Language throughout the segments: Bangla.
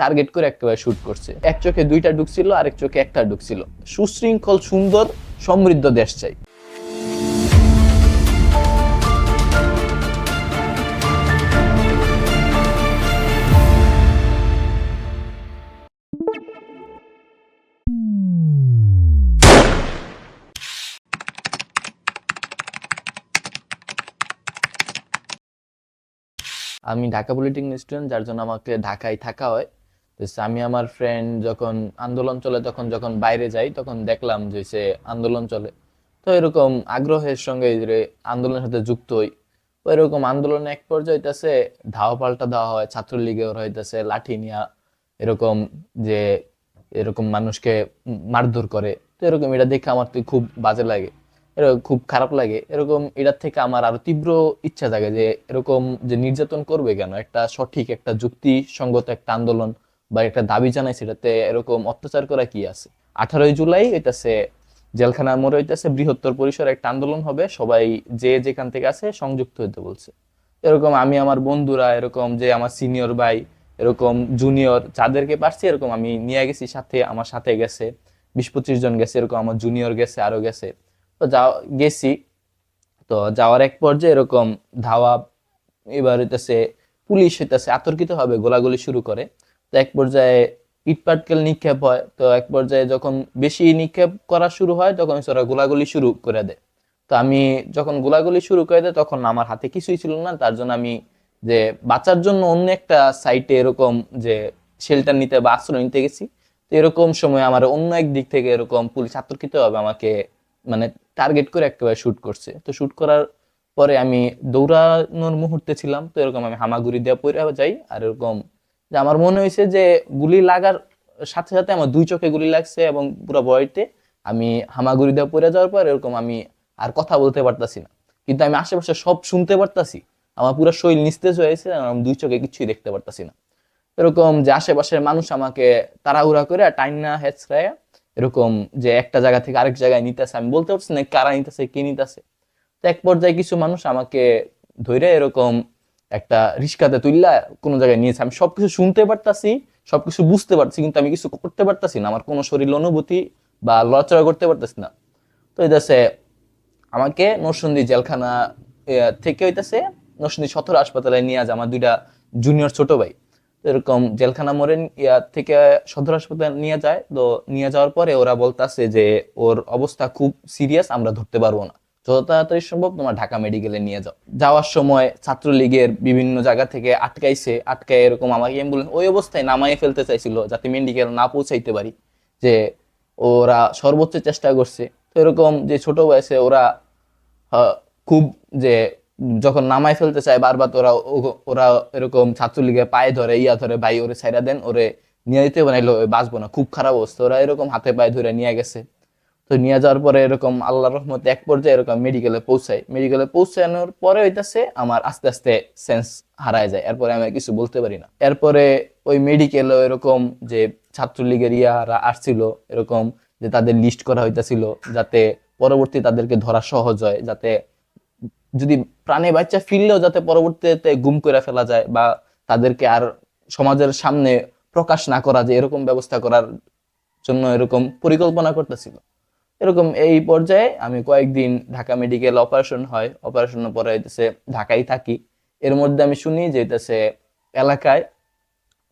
টার্গেট করে একেবারে শুট করছে। এক চোখে দুইটা ঢুকছিল আরেক চোখে একটা ঢুকছিল সুশৃঙ্খল, সুন্দর, সমৃদ্ধ দেশ চাই। আমি ঢাকা পলিটেকনিক স্টুডেন্ট যার জন্য আমাকে ঢাকায় থাকা হয়। আমি আমার ফ্রেন্ড যখন আন্দোলন চলে, তখন যখন বাইরে যাই, তখন দেখলাম যে সে আন্দোলন চলে। তো এরকম আগ্রহের সঙ্গে আন্দোলনের সাথে যুক্ত হই তো এরকম আন্দোলনে এক পর্যায়ে হইতাছে ধাওয়া পাল্টা দেওয়া হয় ছাত্রলীগে হইতাছে, লাঠি নিয়া এরকম যে এরকম মানুষকে মারধর করে। তো এরকম এটা দেখে আমার তো খুব বাজে লাগে, এরকম খুব খারাপ লাগে। এরকম এটার থেকে আমার আরও তীব্র ইচ্ছা জাগে যে এরকম যে নির্যাতন করবে কেন? একটা সঠিক, একটা যুক্তিসঙ্গত একটা আন্দোলন বা একটা দাবি জানাই সেটাতে এরকম অত্যাচার করা কি আছে? আঠারোই জুলাই হইতাছে, জেলখানার মোড়ে হইতাছে, বৃহত্তর পরিসরে একটা আন্দোলন হবে, সবাই যে যেখান থেকে আছে সংযুক্ত হইতে বলছে। এরকম আমি আমার বন্ধুরা, এরকম যে আমার সিনিয়র ভাই, এরকম জুনিয়র যাদেরকে পারছি, এরকম আমি নিয়ে গেছি, সাথে আমার সাথে গেছে, বিশ পঁচিশ জন গেছে, এরকম আমার জুনিয়র গেছে, আরও গেছে। তো যা গেছি। তো যাওয়ার এক পর্যায়ে এরকম ধাওয়া এবার হইতেছে, পুলিশ হইতেছে, আতর্কিত হবে, গোলাগুলি শুরু করে। তো এক পর্যায়ে ইটপাটকেল নিক্ষেপ হয়। তো এক পর্যায়ে যখন বেশি নিক্ষেপ করা শুরু হয়, তখন ওরা গোলাগুলি শুরু করে দেয়। তো আমি যখন গোলাগুলি শুরু করে দেয় তখন আমার হাতে কিছুই ছিল না। তার জন্য আমি যে বাঁচার জন্য অন্য একটা সাইটে এরকম যে শেল্টার নিতে বা আশ্রয় নিতে গেছি। তো এরকম সময় আমার অন্য এক দিক থেকে এরকম পুলিশ আতর্কিত হবে আমাকে মানে টার্গেট করে একেবারে শুট করছে। তো শুট করার পরে আমি দৌড়ানোর মুহূর্তে ছিলাম। তো এরকম আমি হামাগুড়ি দেওয়া পড়ে যাই আর এরকম যে আমার মনে হয়েছে যে গুলি লাগার সাথে সাথে আমার দুই চোখে গুলি লাগছে এবং পুরো বয়তে আমি হামাগুড়ি দেওয়া পড়ে যাওয়ার পর এরকম আমি আর কথা বলতে পারতাছি না। কিন্তু আমি আশেপাশে সব শুনতে পারতাছি। আমার পুরো শরীর নিস্তেজ হয়েছে আমি দুই চোখে কিছুই দেখতে পারতাছি না। এরকম যে আশেপাশের মানুষ আমাকে তাড়াহুড়া করে টাইনা হেঁচড়ায় এরকম যে একটা জায়গা থেকে আরেক জায়গায় নিতেছে, আমি বলতে পারছি না কারা নিতেছে, কে নিতেছে। তো এক পর্যায়ে কিছু মানুষ আমাকে ধরে এরকম একটা রিস্কাতে তুললা কোনো জায়গায় নিয়েছে আমি সব কিছু শুনতে পারতাছি সব কিছু বুঝতে পারছি, কিন্তু আমি কিছু করতে পারতাছি না। আমার কোনো শরীর অনুভূতি বা লড়াচড়া করতে পারতাছি না। তো হইতেছে, আমাকে নরসিংদী জেলখানা থেকে হইতেছে নরসিংদী সদর হাসপাতালে নিয়ে যায় আমার দুইটা জুনিয়র ছোট ভাই। এরকম জেলখানা মোড়ে ইয়া থেকে সদর হাসপাতালে নিয়ে যায়। তো নিয়ে যাওয়ার পরে ওরা বলতাছে যে, ওর অবস্থা খুব সিরিয়াস আমরা ধরতে পারব না। যত তাড়াতাড়ি সম্ভব, তোমার ঢাকা মেডিকেলে নিয়ে যাও। যাওয়ার সময় ছাত্রলীগের বিভিন্ন জায়গা থেকে আটকাইছে আটকায় এরকম আমাকে অ্যাম্বুলেন্স ওই অবস্থায় নামাই ফেলতে চাইছিল, যাতে মেডিকেল না পৌঁছাইতে পারি, যে ওরা সর্বোচ্চ চেষ্টা করছে। তো এরকম যে ছোট বয়সে ওরা খুব যে যখন নামাই ফেলতে চায়, বারবার ওরা ওরা এরকম ছাত্রলীগে পায়ে ধরে, ইয়া ধরে, ভাই, ওরে ছাইরা দেন, ওরে নিয়ে যেতে বানাইলো বাঁচবো না। খুব খারাপ অবস্থা। ওরা এরকম হাতে পায়ে ধরে নিয়ে গেছে। তো নিয়ে যাওয়ার পরে এরকম আল্লাহর রহমতে এক পর্যায়ে এরকম মেডিকেলে পৌঁছায়। মেডিকেলে পৌঁছানোর পরে হইতাছে আমার আস্তে আস্তে সেন্স হারায় যায়। এরপরে আমি কিছু বলতে পারি না। এরপরে ওই মেডিকেলে এরকম যে ছাত্রলীগের ইয়ারা আসছিল, এরকম যে তাদের লিস্ট করা হইতাছিল, যাতে পরবর্তী তাদেরকে ধরা সহজ হয়, যাতে যদি প্রাণে বাচ্চা ফিরলেও যাতে পরবর্তীতে গুম করে ফেলা যায় বা তাদেরকে আর সমাজের সামনে প্রকাশ না করা যায় এরকম ব্যবস্থা করার জন্য এরকম পরিকল্পনা করতেছিল। এরকম এই পর্যায়ে আমি কয়েকদিন ঢাকা মেডিকেল অপারেশন হয়। অপারেশনের পরে হইতেছে ঢাকায় থাকি। এর মধ্যে আমি শুনি যে হইতেছে এলাকায়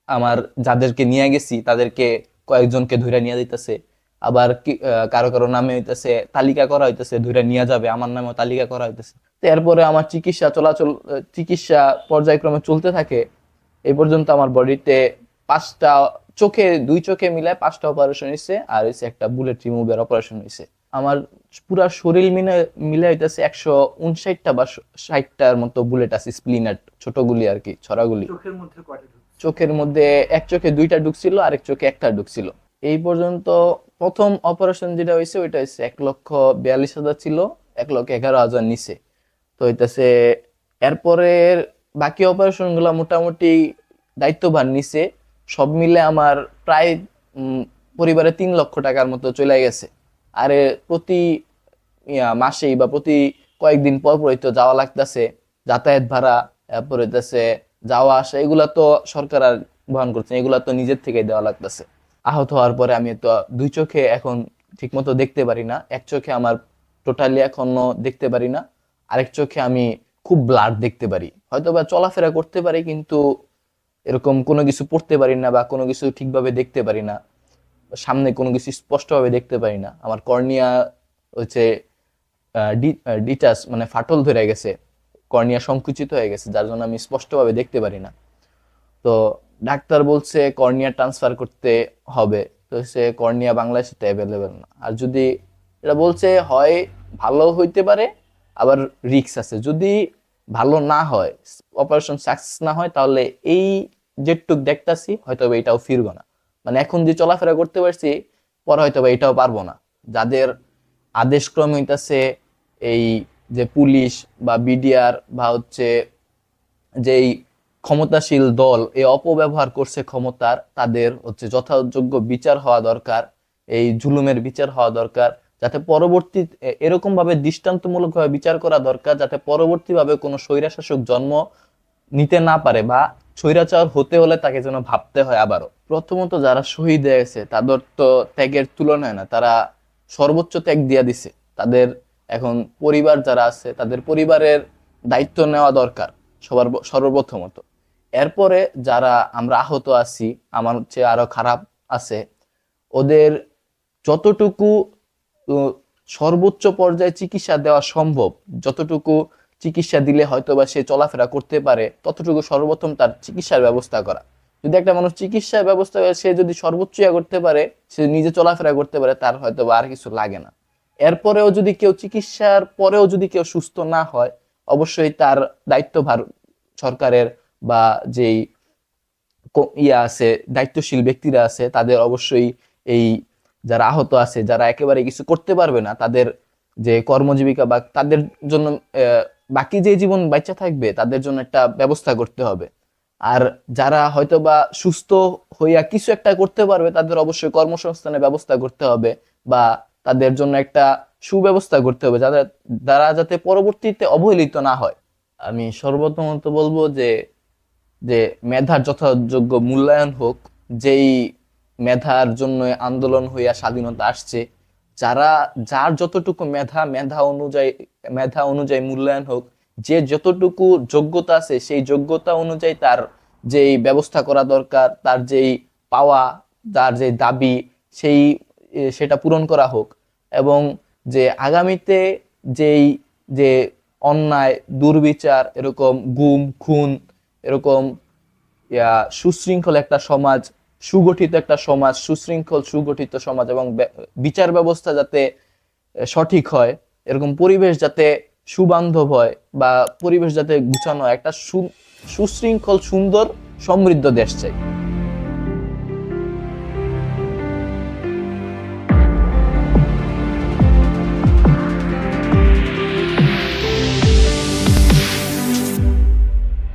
আমার যাদেরকে নিয়ে গেছি, তাদেরকে কয়েকজনকে ধরে নিয়ে দিতেছে আবার কারও কারও নামে হইতেছে তালিকা করা হইতেছে ধরে নিয়ে যাবে। আমার নামেও তালিকা করা হইতেছে। তো এরপরে আমার চিকিৎসা চলাচল, চিকিৎসা পর্যায়ক্রমে চলতে থাকে। এই পর্যন্ত আমার বডিতে পাঁচটা চোখে দুই চোখে মিলায় পাঁচটা অপারেশন হয়েছে আর হয়েছে একটা বুলেট রিমুভের অপারেশন হয়েছে আমার পুরা শরীর মিলে মিলে হইতেছে একশো উনষাটটা বা ষাটটার মতো বুলেট আছে স্প্লিনাট ছোটগুলি আর কি ছড়াগুলি। চোখের মধ্যে চোখের মধ্যে এক চোখে দুইটা ঢুকছিল আরেক চোখে একটা ঢুকছিল। এই পর্যন্ত প্রথম অপারেশন যেটা হয়েছে ওইটা হচ্ছে এক লক্ষ বিয়াল্লিশ হাজার ছিল এক লক্ষ এগারো হাজার নিচে। তো হইতেছে এরপরের বাকি অপারেশনগুলা মোটামুটি দায়িত্বভার নিছে সব মিলে আমার প্রায় পরিবারে তিন লক্ষ টাকার মতো চলে গেছে। আর প্রতি মাসেই বা প্রতি কয়েকদিন পর পরই তো যাওয়া লাগতেছে, যাতায়াত ভাড়া, তারপর হইতেছে যাওয়া আসা, এগুলা তো সরকার আর বহন করছে এগুলা তো নিজের থেকেই দেওয়া লাগতেছে। আহত হওয়ার পরে আমি তো দুই চোখে এখন ঠিকমতো দেখতে পারি না, এক চোখে আমার টোটালি এখনও দেখতে পারি না, আরেক চোখে আমি খুব ব্লাড দেখতে পারি। হয়তো বা চলাফেরা করতে পারি, কিন্তু এরকম কোনো কিছু পড়তে পারি না বা কোনো কিছু ঠিকভাবে দেখতে পারি না সামনে কোনো কিছু স্পষ্টভাবে দেখতে পারি না। আমার কর্নিয়া হচ্ছে ডিটাস মানে ফাটল ধরে গেছে, কর্নিয়া সংকুচিত হয়ে গেছে, যার জন্য আমি স্পষ্টভাবে দেখতে পারি না। তো ডাক্তার বলছে কর্নিয়া ট্রান্সফার করতে হবে, তো সে কর্নিয়া বাংলাদেশে অ্যাভেলেবেল না। আর যদি এটা বলছে হয় ভালো হইতে পারে, আবার রিক্স আছে। যদি ভালো না হয় অপারেশন সাকসেস না হয়, তাহলে এই যেটুক দেখতাছি হয়তো এটাও ফিরবো না। মানে এখন যে চলাফেরা করতে পারছি, পরে হয়তো বা এটাও পারব না। যাদের আদেশক্রমে হইতাছে এই যে পুলিশ বা বিডিআর বা হচ্ছে যেই ক্ষমতাশীল দল, এই অপব্যবহার করছে ক্ষমতার, তাদের হচ্ছে যথাযোগ্য বিচার হওয়া দরকার, এই জুলুমের বিচার হওয়া দরকার, যাতে পরবর্তী এরকম ভাবে দৃষ্টান্তমূলকভাবে বিচার করা দরকার, যাতে পরবর্তীভাবে কোনো স্বৈরাশাসক জন্ম নিতে না পারে বা স্বৈরাচার হতে হলে তাকে যেন ভাবতে হয় আবারও। প্রথমত যারা শহীদ হয়েছে তাদের তো ত্যাগের তুলনায় না, তারা সর্বোচ্চ ত্যাগ দিয়া দিছে। তাদের এখন পরিবার যারা আছে, তাদের পরিবারের দায়িত্ব নেওয়া দরকার সবার সর্বপ্রথমত। এরপরে যারা আমরা আহত আছি, আমার হচ্ছে আরও খারাপ আছে, ওদের যতটুকু সর্বোচ্চ পর্যায়ে চিকিৎসা দেওয়া সম্ভব, যতটুকু চিকিৎসা দিলে হয়তো বা সে চলাফেরা করতে পারে, ততটুকু সর্বপ্রথম তার চিকিৎসার ব্যবস্থা করা। যদি একটা মানুষ চিকিৎসার ব্যবস্থা সে যদি সর্বোচ্চ করতে পারে, সে নিজে চলাফেরা করতে পারে, তার হয়তো বা আর কিছু লাগে না। এরপরেও যদি কেউ চিকিৎসার পরেও যদি কেউ সুস্থ না হয়, অবশ্যই তার দায়িত্বভার সরকারের বা যেই ইয়া আছে, দায়িত্বশীল ব্যক্তিরা আছে, তাদের অবশ্যই এই যারা আহত আছে, যারা একেবারে কিছু করতে পারবে না, তাদের যে কর্মজীবিকা বা তাদের জন্য বাকি যে জীবন বাচ্চা থাকবে, তাদের জন্য একটা ব্যবস্থা করতে হবে। আর যারা হয়তো বা সুস্থ হইয়া কিছু একটা করতে পারবে, তাদের অবশ্যই কর্মসংস্থানের ব্যবস্থা করতে হবে বা তাদের জন্য একটা সুব্যবস্থা করতে হবে যাতে তারা যাতে পরবর্তীতে অবহেলিত না হয়। আমি সর্বপ্রথমত বলব যে যে মেধার যথাযোগ্য মূল্যায়ন হোক, যেই মেধার জন্য আন্দোলন হইয়া স্বাধীনতা আসছে যারা, যার যতটুকু মেধা মেধা অনুযায়ী মেধা অনুযায়ী মূল্যায়ন হোক, যে যতটুকু যোগ্যতা আছে, সেই যোগ্যতা অনুযায়ী তার যেই ব্যবস্থা করা দরকার, তার যেই পাওয়া, তার যে দাবি, সেই সেটা পূরণ করা হোক এবং যে আগামীতে যেই, যে অন্যায়, দুর্বিচার, এরকম গুম, খুন, এরকম সুশৃঙ্খল একটা সমাজ সুগঠিত একটা সমাজ, সুশৃঙ্খল, সুগঠিত সমাজ এবং বিচার ব্যবস্থা যাতে সঠিক হয়, এরকম পরিবেশ যাতে সুবান্ধব হয় বা পরিবেশ যাতে গুছানো একটা সুশৃঙ্খল, সুন্দর সমৃদ্ধ দেশ চাই।